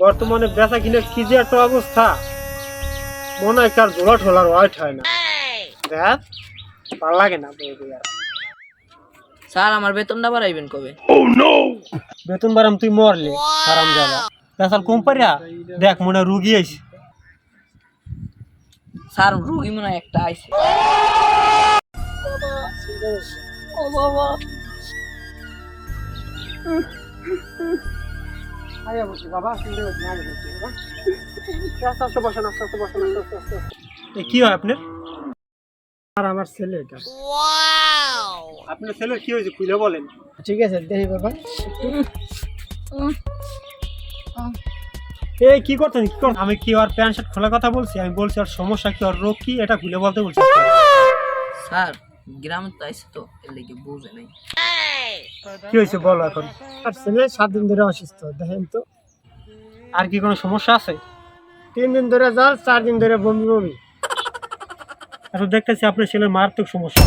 বর্তমানে বেচা কিনে কি যে একটা অবস্থা? মনে হয় কার জোলা ঠোলার ওয়াইট হয় না। দেখ ভালো লাগে না। স্যার আমার বেতনটা বাড়াইবেন কবে? বেতন বারাম তুই মরলে আরাম যাবা বেচার কোম্পানিয়া দেখ মনে রুগী আইছে। স্যার রুগী মনে হয় একটা আইছে। ও বাবা। আয়া বলছি বাবা শুনতে পাচ্ছি আগে বলছি বাবা আস্তে আস্তে বসেন আস্তে আস্তে বসেন আস্তে আস্তে আস্তে। এ কি হয় আপনার? আর আমার ছেলে এটা। আপনার ছেলে কি হয়েছে খুলে বলেন। ঠিক আছে দেখি বাবা এই কি করতেন কি করতেন? আমি কি আর প্যান্ট শার্ট খোলা কথা বলছি? আমি বলছি আর সমস্যা কি আর রোগ কি? এটা খুলে বলতে বলছি। স্যার গ্রামে তো তো এর লেগে বুঝে নাই। কি হয়েছে বলো এখন। আর ছেলে সাত দিন ধরে অসুস্থ দেখেন তো। আর কি কোনো সমস্যা আছে? তিন দিন ধরে জল চার দিন ধরে বমি বমি। এখন দেখতেছি আপনার ছেলের মারাত্মক সমস্যা।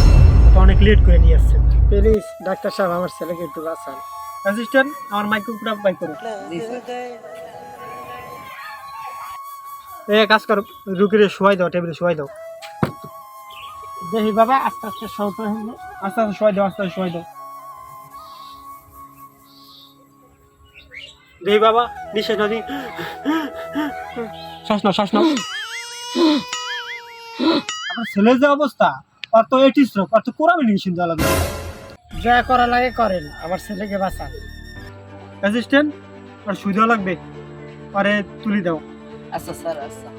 তো অনেক লেট করে নিয়ে আসছে প্লিজ ডাক্তার সাহেব আমার ছেলেকে একটু বাঁচান। অ্যাসিস্ট্যান্ট আমার মাইক্রোফোনটা বাই করুন। এ কাজ করো রুগীরে শোয়াই দাও টেবিলে শোয়াই দাও। দেখি বাবা আস্তে আস্তে শোয়াতে আস্তে আস্তে শোয়াই দাও আস্তে আস্তে শোয়াই দাও। দেখি বাবা নিঃশ্বাস নদী শ্বাস নাও শ্বাস নাও। আপনার ছেলের যে অবস্থা আর তো এটি স্ট্রোক আর তো কোরামি দেওয়া লাগবে। যা করা লাগে করেন আমার ছেলেকে বাঁচান। অ্যাসিস্ট্যান্ট আর সুই লাগবে আরে তুলি দাও। আচ্ছা স্যার আচ্ছা।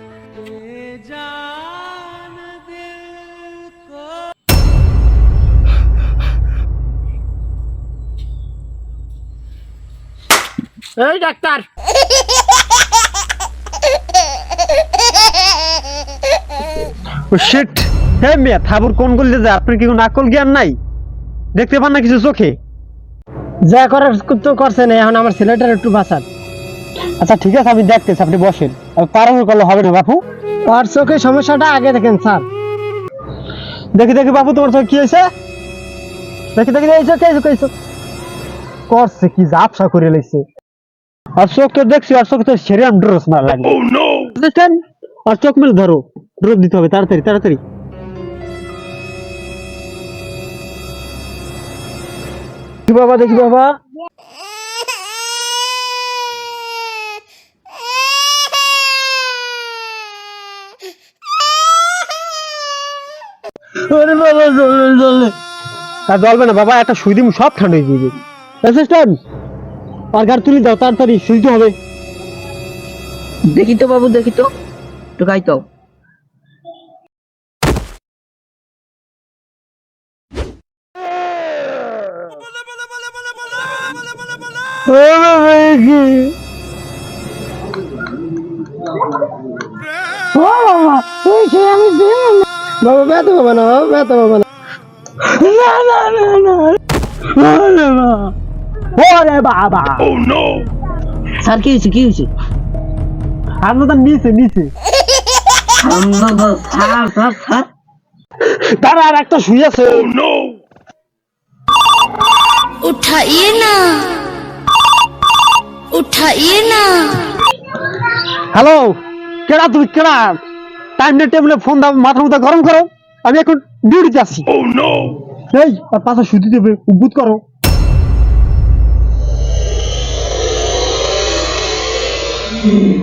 এই ডাক্তার। ও শিট হে মিয়া থাবুর কোন গলিতে যায়? আপনার কি কোনো আকল জ্ঞান নাই? দেখতে পান না কিছু চোখে? যা করার তো করছেন এখন আমার ছেলেটার একটু বাঁচান। আচ্ছা ঠিক আছে আমি দেখতেছি আপনি বসেন। পারানোর করলে হবে না বাপু? আর চোখে সমস্যাটা আগে দেখেন স্যার। দেখি দেখি বাপু তোমার চোখ কি হয়েছে? দেখি দেখি এই চোখ করছে কি জাপসা করে লাইছে আর দেখছি আর ড্রস মারা লাগে বুঝেছেন আর চোখ মেলে ধরো ড্রপ দিতে হবে তাড়াতাড়ি তাড়াতাড়ি। দেখি বাবা দেখি বাবা। আরে বাবা জলে জলে আর জ্বলবে না বাবা একটা সুই দিম সব ঠান্ডা হয়ে যাবে। অ্যাসিস্ট্যান্ট গাড়ি তুলে দাও তাড়াতাড়ি সুইতে হবে। দেখি তো বাবু দেখি তো। গাই তো। বাবা ব্যথা পাবে না ব্যথা পাবে না না না না না। ওরে বাবা। oh, ও নো স্যার কি হয়েছে কি হয়েছে? আমরা তো নিচে নিচে। আমরা তো স্যার স্যার স্যার। তারা আর একটা শুয়ে আছে। oh, ও নো উঠাইয়ে না। উঠাইয়ে না। হ্যালো কেডা তুমি কেডা? টাইম না টেবিলে ফোন দাও মাথা মতো গরম করো। আমি এখন ডিউটি যাচ্ছি ও নো এই আর পাশে শুধু দেবে উদ্ভুত করো। you.